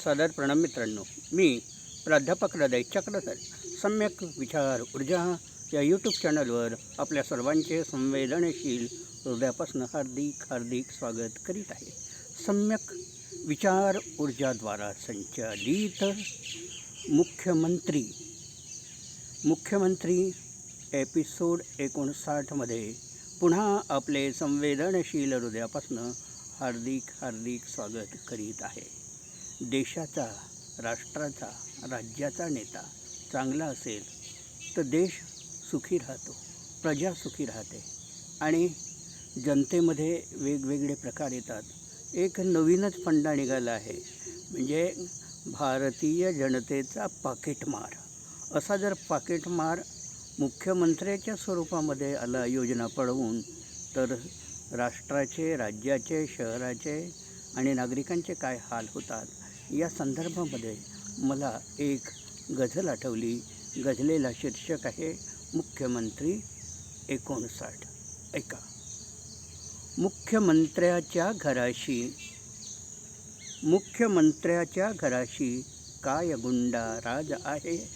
सादर प्रणाम मित्रांनो मी प्राध्यापक हृदय चक्रधर. सम्यक विचार ऊर्जा या यूट्यूब चॅनलवर आपल्या सर्वांचे संवेदनशील हृदयापासून हार्दिक हार्दिक स्वागत करीत आहे. सम्यक विचार ऊर्जाद्वारा संचालित मुख्यमंत्री मुख्यमंत्री एपिसोड एकोणसाठमध्ये पुन्हा आपले संवेदनशील हृदयापासून हार्दिक हार्दिक स्वागत करीत आहे. देशाचा राष्ट्राचा राज्याचा नेता चांगला असेल तर देश सुखी राहतो प्रजा सुखी राहते. आणि जनतेमध्ये वेगवेगळे प्रकार येतात. एक नवीनच फंडा निघाला आहे. म्हणजे भारतीय जनतेचा पाकिटमार असा जर पाकिटमार मुख्यमंत्र्याच्या स्वरूपामध्ये आला योजना पळवून तर राष्ट्राचे राज्याचे शहराचे आणि नागरिकांचे काय हाल होतात? या संदर्भामध्ये मला एक गझल आठवली. गझलेला शीर्षक आहे मुख्यमंत्री एकोणसाठ. ऐका. मुख्यमंत्र्याच्या घराशी मुख्यमंत्र्याच्या घराशी काय गुंडा राज आहे?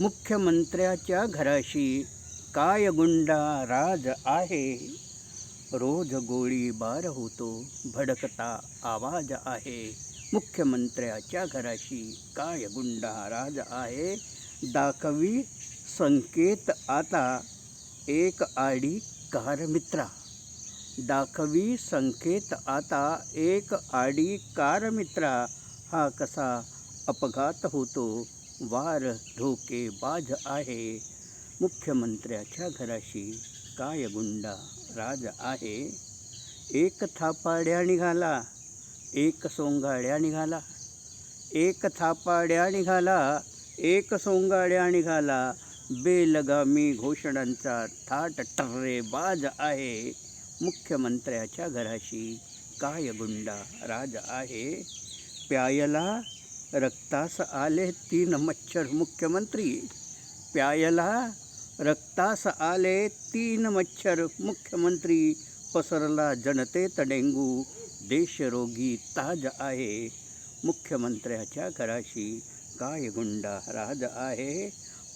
मुख्यमंत्र्याच्या घराशी काय गुंडा राज आहे? रोज गोळीबार होतो भडकता आवाज आहे. मुख्यमंत्र्याच्या घराशी काय गुंडाराज आहे? दाखवी संकेत आता. एक आडी कार मित्रा. दाखवी संकेत आता. एक आडी कार मित्रा. हा कसा अपघात होतो? वार धोके बाज आहे. मुख्यमंत्र्याच्या घराशी काय गुंडा राज आहे? एक थापाड्या निघाला. एक सोंगाड्या निघाला. एक थापाड्या निघाला. एक सोंगाड्या निघाला. बेलगामी घोषणांचा थाट टर्रे बाज आहे. मुख्यमंत्र्याच्या घराशी काय गुंडा राज आहे. प्यायला रक्तास आले तीन मच्छर मुख्यमंत्री. प्यायला रक्तास आले तीन मच्छर मुख्यमंत्री. पसरला जनतेत डेंगू. देशरोगी ताज आहे. मुख्यमंत्र्याच्या घराशी काय गुंडा राज आहे.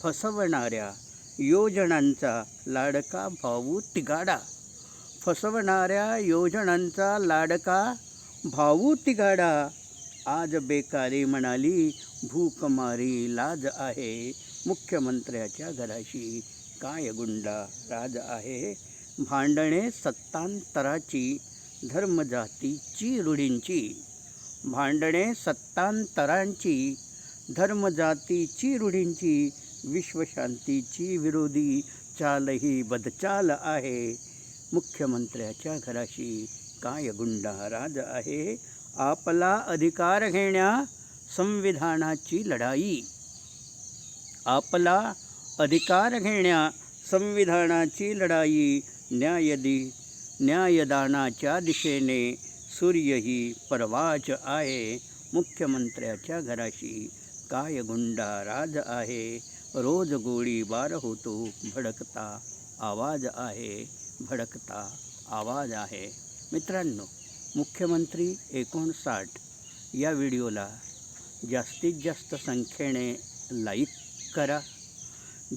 फसवणाऱ्या योजनांचा लाडका भाऊ तिगाडा फसवणाऱ्या योजनांचा लाडका भाऊ तिगाडा आज बेकारी म्हणाली भूकमारी लाज आहे. मुख्यमंत्र्याच्या घराशी काय गुंडा राज आहे. भांडणे सत्तांतराची धर्मजातीची रूढींची भांडणे सत्तांतरांची धर्मजातीची रूढींची विश्वशांतीची विरोधी चालही बदचाल आहे. मुख्यमंत्र्याच्या घराशी काय गुंडाराज आहे. आपला अधिकार घेण्या संविधानाची लढाई. आपला अधिकार घेण्या संविधानाची लढाई न्यायदी न्यायदानाच्या दिशेने सूर्यही परवाच आहे. मुख्यमंत्र्याच्या घराशी काय गुंडा राज आहे रोज गोळीबार होतो भडकता आवाज आहे. भडकता आवाज आहे. मित्रांनो मुख्यमंत्री एकोणसाठ या व्हिडिओला जास्तीत जास्त संख्येने लाईक करा.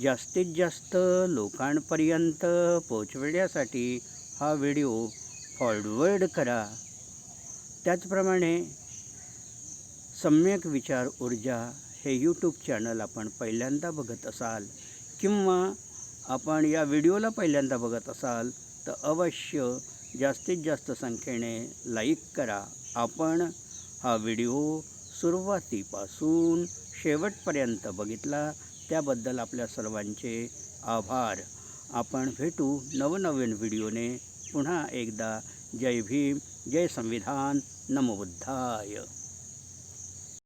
जास्तीत जास्त लोकांपर्यंत पोचविण्यासाठी हा व्हिडिओ फॉरवर्ड करा. त्याचप्रमाणे सम्यक विचार ऊर्जा हे यूट्यूब चॅनल आपण पहिल्यांदा बघत असाल किंवा आपण या व्हिडिओला पहिल्यांदा बघत असाल तर अवश्य जास्तीत जास्त संख्येने लाईक करा. आपण हा व्हिडिओ सुरुवातीपासून शेवटपर्यंत बघितला त्याबद्दल आपल्या सर्वांचे आभार. आपण भेटू नवनवीन व्हिडिओने. पुन्हा एकदा जय भीम जय संविधान नमो बुद्धाय।